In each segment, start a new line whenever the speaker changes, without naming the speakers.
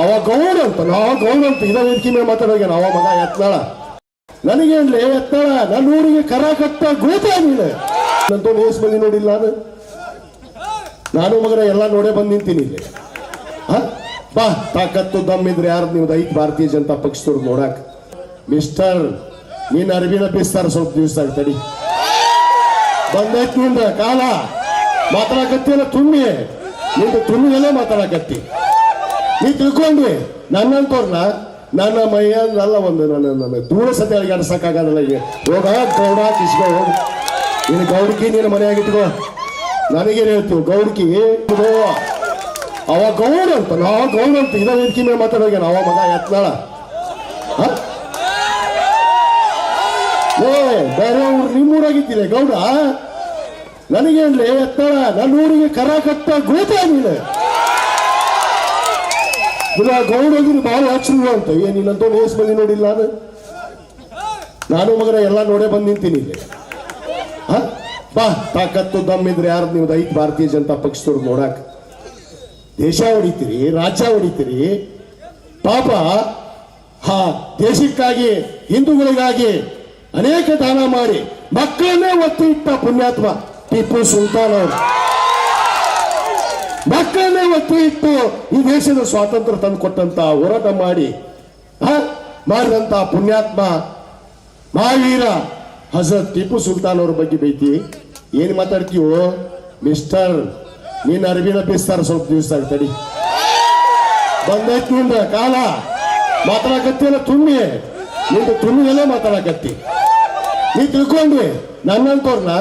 ಅವ ಗೌಡ ಅಂತ, ನಾ ಗೌಡ ಅಂತ ಇದ ವೇದಿಕೆ ಮೇಲೆ ಮಾತಾಡೋಗ ಅವ ಮಗ ಎತ್ನಾಳ ನನಗೇನ್ಲಿ ಎತ್ತಾಳ ನನ್ನ ಊರಿಗೆ ಕರ ಕಟ್ಟ ಗೋತ ನೀನು. ನಂತೂ ಏಸ್ ಬಂದಿ ನೋಡಿಲ್ಲ ನಾನು ನಾನು ಮಗನ ಎಲ್ಲ ನೋಡೇ ಬಂದ್ ನಿಂತೀನಿ. ಇಲ್ಲಿ? ಬಾ, ತಾಕತ್ತು ದಮ್ಮಿದ್ರೆ ಯಾರು ನೀವು ಐತ್ ಭಾರತೀಯ ಜನತಾ ಪಕ್ಷದವ್ರು ನೋಡಕ್. ಮಿಸ್ಟರ್, ನೀನ್ ಅರಿವಿನ ಬೀಸ್ತಾರ ಸ್ವಲ್ಪ ದಿವಸ ತಡಿ. ಬಂದೈತ್ನಿಂದ, ಕಾಲ. ಮಾತಾಡಕತ್ತಿಲ್ಲ ತುಂಬಿ. ನಿಂದು ತುಂಬಿದಲ್ಲೇ ಮಾತಾಡಕತ್ತಿ. ನೀ ತಿಳ್ಕೊಂಡ್ವಿ ನನ್ನಂತವ್ರನ್ನ ನನ್ನ ಮೈಯ ನನ್ನ ಒಂದು ನನ್ನ ನನ್ನ ದೂರ ಸತಿ ಅಡಸಕ್ಕಾಗಲ್ಲ ಈಗ ಹೋಗ ಗೌಡ ಕಿಸ್ಕೋ ಹೋಗಿ. ನೀನು ಗೌಡ್ಕಿ, ನೀನು ಮನೆಯಾಗಿಟ್ಕೋ ನನಗೇನು ಹೇಳ್ತೀವಿ, ಗೌಡ್ಕಿ ಅವ ಗೌಡ ಅಂತ, ನಾ ಗೌಡ ಅಂತ ಇದ ವೇದಿಕೆ ಮೇಲೆ ಮಾತಾಡೋಗ್ಯ ಅವ ಮಗ ಎತ್ನಾಳ? ಏ ಬೇರೆ ಊರು ನಿಮ್ಮೂರಾಗಿದ್ದೀರಿ ಗೌಡ? ನನಗೇನ್ಲಿ ಎತ್ತಳ ನನ್ನ ಊರಿಗೆ ಕರ ಕಟ್ಟ ಗೋತಾ ನೀನು. ಇಲ್ಲ ಗೌಡಗಿರಿ ಬಹಳ ಹಚ್ಚರು ಅಂತ. ಏನಿಲ್ಲಂತ ನೇಸ್ ಬಂದಿ ನೋಡಿಲ್ಲ ನಾನು ನಾನು ಮಗನ, ಎಲ್ಲ ನೋಡೇ ಬಂದು ನಿಂತೀನಿ. ಇಲ್ಲಿ ಬಾ ಬಾ ತಾಕತ್ತು ದಮ್ಮಿದ್ರೆ ಯಾರು ನೀವು ಐದು ಭಾರತೀಯ ಜನತಾ ಪಕ್ಷದವ್ರು ನೋಡಾಕ? ದೇಶ ಹೊಡಿತೀರಿ, ರಾಜ್ಯ ಹೊಡಿತೀರಿ. ಪಾಪ, ಹಾ, ದೇಶಕ್ಕಾಗಿ, ಹಿಂದೂಗಳಿಗಾಗಿ ಅನೇಕ ದಾನ ಮಾಡಿ ಮಕ್ಕಳನ್ನೇ ಒತ್ತು ಇಟ್ಟ ಪುಣ್ಯಾತ್ಮ. ಟಿಪ್ಪು ಸುಲ್ತಾನ್ ಅವರು ಮಕ್ಕಳನ್ನೇ ಒತ್ತು ಇಟ್ಟು ಈ ದೇಶದ ಸ್ವಾತಂತ್ರ್ಯ ತಂದು ಕೊಟ್ಟಂತ ಹೋರಾಟ ಮಾಡಿ ಮಾಡಿದಂತ ಪುಣ್ಯಾತ್ಮ ಮಹಾವೀರ ಹಜರತ್ ಟಿಪ್ಪು ಸುಲ್ತಾನ್ ಅವ್ರ ಬಗ್ಗೆ ಬೈತಿ. ಏನ್ ಮಾತಾಡ್ತೀವೋ ಮಿಸ್ಟರ್ ನೀನ್ ಅರಬಿನ ಬೀಸ್ತಾರ ಸ್ವಲ್ಪ ದಿವಸ ತಡಿ. ನಿಂದ ಕಾಲ ಮಾತಾಡಕತ್ತಿಲ್ಲ ತುಂಬಿ ನಿಂದು ತುಂಬಿದಲ್ಲೇ ಮಾತಾಡಕತ್ತಿ. ನೀ ತಿಳ್ಕೊಂಡ್ವಿ ನನ್ನಂತವ್ರನ್ನ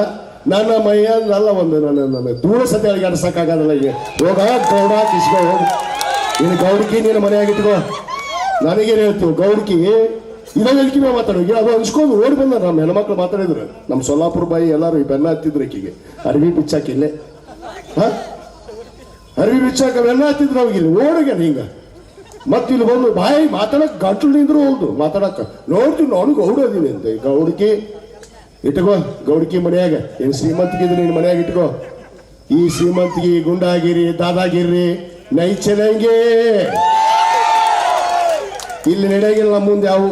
ನನ್ನ ಮೈಯ ಅಲ್ಲ ಒಂದು ನನ್ನ ನನ್ನ ದೂರ ಸತಿ ಅಡಸಕ್ಕಾಗಲ್ಲ ಈಗ ಹೋಗ. ಗೌಡ ಕಿಸ್ಕೊ ಹೋಗಿ. ನೀನು ಗೌಡ್ಕಿ, ನೀನು ಮನೆಯಾಗಿಟ್ಕೋ. ನನಗೇನು ಹೇಳ್ತು ಗೌಡ್ಕಿ? ಇದನ್ನ ವೇದಿಕೆ ಮೇಲೆ ಮಾತಾಡೋ. ಅದು ಅನ್ಸ್ಕೊಂಡು ಓಡಿ ಬಂದ ನಮ್ಮ ಹೆಣ್ಮಕ್ಳು ಮಾತಾಡಿದ್ರು. ನಮ್ಮ ಸೊಲ್ಲಾಪುರ ಬಾಯಿ ಎಲ್ಲರೂ ಈ ಬೆನ್ನ ಹತ್ತಿದ್ರು ಈಕಿಗೆ. ಅರ್ವಿ ಬಿಚ್ಚಾಕಿಲ್ಲೇ ಹಾಂ? ಅರ್ವಿ ಬಿಚ್ಚಾಕ ಬೆನ್ನ ಹತ್ತಿದ್ರು ಅವಾಗ ಇಲ್ಲಿ. ಓಡೋಗ್ಯಾನ ಹಿಂಗ ಮತ್ತೆ ಇಲ್ಲಿ ಬಂದು ಬಾಯಿ ಮಾತಾಡಕ್ ಗಂಟಲು ನಿಂದ್ರು ಹೋಲ್ದು ಮಾತಾಡಕ್ಕೆ ನೋಡ್ತೀನಿ, ನಾನು ಗೌಡ ಅದೀನಿ ಅಂತ. ಗೌಡ್ಕಿ ಇಟ್ಕೋ ಗೌಡಕಿ ಮನೆಯಾಗ, ಏನ್ ಶ್ರೀಮಂತಿಗಿದ್ರೆ ನಿನ್ ಮನೆಯಾಗ ಇಟ್ಕೋ. ಈ ಶ್ರೀಮಂತಿಗೆ ಗುಂಡಾಗಿರಿ ದಾದಾಗಿರ್ರಿ ನೈಚನಂಗೆ ಇಲ್ಲಿ ನಡೆಯಾಗಿಲ್ಲ ನಮ್ಮ ಮುಂದೆ ಯಾವು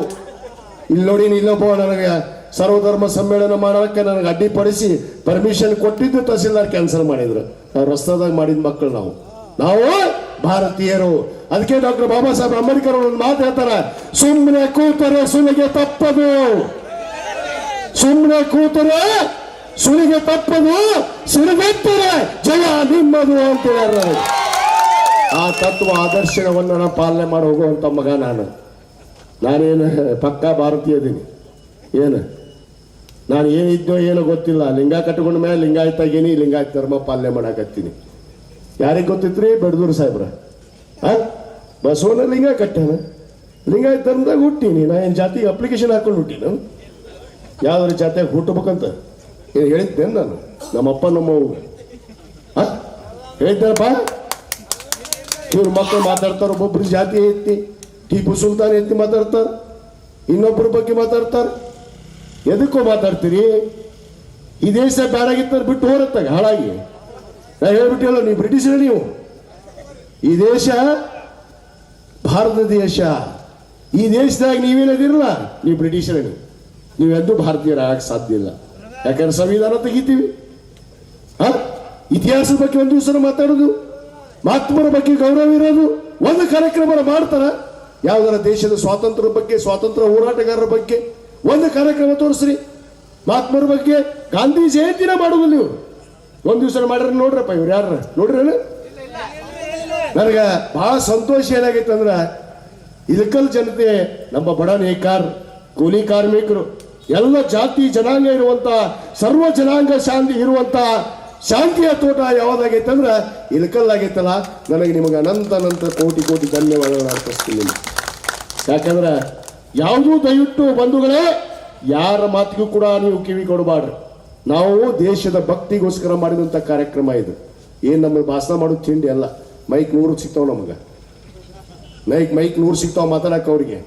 ಇಲ್ಲಿ ನೋಡಿ ಇಲ್ಲೊಬ್ಬ ನನಗೆ ಸರ್ವಧರ್ಮ ಸಮ್ಮೇಳನ ಮಾಡೋಕೆ ನನಗೆ ಅಡ್ಡಿಪಡಿಸಿ ಪರ್ಮಿಷನ್ ಕೊಟ್ಟಿದ್ದು ತಹಸೀಲ್ದಾರ್ ಕ್ಯಾನ್ಸಲ್ ಮಾಡಿದ್ರು. ನಾವು ರಸ್ತಾದಾಗ ಮಾಡಿದ ಮಕ್ಕಳು ನಾವು. ನಾವು ಭಾರತೀಯರು. ಅದಕ್ಕೆ ಡಾಕ್ಟರ್ ಬಾಬಾ ಸಾಹೇಬ್ ಅಂಬೇಡ್ಕರ್ ಅವರು ಒಂದು ಮಾತು ಹೇಳ್ತಾರೆ ಸುಮ್ಮನೆ ಕೂತರೆ ಸುಲಿಗೆ ತಪ್ಪದು. ಸುಮ್ಮನೆ ಕೂತರೆ, ಸುಳಿಗೆ ತಪ್ಪದು ಸುಳಿಗೆತ್ತರೆ ಜಯ ನಿಮ್ಮದು ಅಂತ ಆ ತತ್ವ ಆದರ್ಶನವನ್ನು ನಾನು ಪಾಲನೆ ಮಾಡಿ ಹೋಗುವಂತ ಮಗ ನಾನು. ನಾನೇನು ಪಕ್ಕಾ ಭಾರತೀಯ ಇದ್ದೀನಿ ಏನು? ನಾನು ಏನಿದ್ದೋ ಏನೋ ಗೊತ್ತಿಲ್ಲ. ಲಿಂಗ ಕಟ್ಕೊಂಡ ಮೇಲೆ ಲಿಂಗಾಯತ ಆಗೀನಿ, ಲಿಂಗಾಯತ ಧರ್ಮ ಪಾಲನೆ ಮಾಡಾಕತ್ತೀನಿ. ಯಾರಿಗೆ ಗೊತ್ತಿತ್ರಿ? ಬೆಡದೂರು ಸಾಹೇಬ್ರ. ಬಸವನ ಲಿಂಗ ಕಟ್ಟಾನ? ಲಿಂಗಾಯತ ಧರ್ಮದಾಗ ಹುಟ್ಟೀನಿ. ನಾ ಏನು ಜಾತಿಗೆ ಅಪ್ಲಿಕೇಶನ್ ಹಾಕೊಂಡು ಹುಟ್ಟಿನ? ಯಾವ್ದಾರ ಜಾತ್ಯಾಗ ಹುಟ್ಟಬೇಕಂತ. ಏನು ಹೇಳಿದ್ದೆ ನಾನು. ನಮ್ಮಪ್ಪ, ನಮ್ಮವ್ವ. ಆ ಬಾ ಇವ್ರ ಮಕ್ಕಳು ಮಾತಾಡ್ತಾರ, ಒಬ್ಬೊಬ್ರು ಜಾತಿ ಐತಿ ಟಿಪ್ಪು ಸುಲ್ತಾನ್ ಎತ್ತಿ ಮಾತಾಡ್ತಾರ ಇನ್ನೊಬ್ಬರ ಬಗ್ಗೆ ಮಾತಾಡ್ತಾರೆ. ಎದಕ್ಕೋ ಮಾತಾಡ್ತೀರಿ? ಈ ದೇಶ ಬೇಡಾಗಿತ್ತಾರ ಬಿಟ್ಟು ಹೋರತ್ತಾಗ ಹಾಳಾಗಿ. ನಾ ಹೇಳ್ಬಿಟ್ಟಿಲ್ಲ ನೀವು ಬ್ರಿಟಿಷರು ನೀವು. ಈ ದೇಶ ಭಾರತ ದೇಶ. ಈ ದೇಶದಾಗ ನೀವೇನದಿರಲ್ಲ, ನೀವು ಬ್ರಿಟಿಷರೇ ನೀವು. ನೀವೆಂದೂ ಭಾರತೀಯರಾಗಕ್ಕೆ ಸಾಧ್ಯ ಇಲ್ಲ. ಯಾಕಂದ್ರೆ ಸಂವಿಧಾನ ತೆಗಿತೀವಿ? ಇತಿಹಾಸದ ಬಗ್ಗೆ ಒಂದು ದಿವಸ ಮಾತಾಡೋದು. ಮಹಾತ್ಮರ ಬಗ್ಗೆ ಗೌರವ ಇರೋದು. ಒಂದು ಕಾರ್ಯಕ್ರಮ ಮಾಡ್ತಾರ. ಯಾವ್ದಾರ ದೇಶದ ಸ್ವಾತಂತ್ರ್ಯ ಬಗ್ಗೆ, ಸ್ವಾತಂತ್ರ್ಯ ಹೋರಾಟಗಾರರ ಬಗ್ಗೆ ಒಂದು ಕಾರ್ಯಕ್ರಮ ತೋರಿಸ್ರಿ. ಮಹಾತ್ಮರ ಬಗ್ಗೆ ಗಾಂಧಿ ಜಯಂತಿನ ಮಾಡುದಿಲ್ಲ ನೀವು. ಒಂದು ದಿವಸ ಮಾಡ್ರಿ, ನೋಡ್ರಪ್ಪ ಇವ್ರು ಯಾರ ನೋಡ್ರಿ ನನಗೆ ಬಹಳ ಸಂತೋಷ ಏನಾಗೈತೆ ಅಂದ್ರ ಜನತೆ ನಮ್ಮ ಬಡ ನೇಕಾರ್ ಕೂಲಿ ಕಾರ್ಮಿಕರು, ಎಲ್ಲ ಜಾತಿ ಜನಾಂಗ ಇರುವಂತ, ಸರ್ವ ಜನಾಂಗ ಶಾಂತಿ ಇರುವಂತ ಶಾಂತಿಯ ತೋಟ ಯಾವ್ದಾಗೈತೆ ಅಂದ್ರ ಇಲ್ಕಲ್ಲಾಗೈತಲ್ಲ ನನಗೆ ನಿಮಗೆ ಅನಂತ ಅನಂತ ಕೋಟಿ ಕೋಟಿ ಧನ್ಯವಾದಗಳು ಅರ್ಪಿಸ್ತೀನಿ ಯಾಕಂದ್ರೆ ಯಾವುದೂ ದಯವಿಟ್ಟು ಬಂಧುಗಳೇ, ಯಾರ ಮಾತಿಗೂ ಕೂಡ ನೀವು ಕಿವಿ ಕೊಡಬಾರ್ದು. ನಾವು ದೇಶದ ಭಕ್ತಿಗೋಸ್ಕರ ಮಾಡಿದಂಥ ಕಾರ್ಯಕ್ರಮ ಇದು. ಏನ್ ನಮಗೆ ಭಾಷಣ ಮಾಡೋದು ತಿಂಡಿ ಅಲ್ಲ. ಮೈಕ್ ನೂರು ಸಿಗ್ತಾವ ನಮಗೆ. ಮೈಕ್ ಮೈಕ್ ನೂರು ಸಿಗ್ತಾವ ಮಾತಾಡಕ್ಕೆ ಅವ್ರಿಗೆ.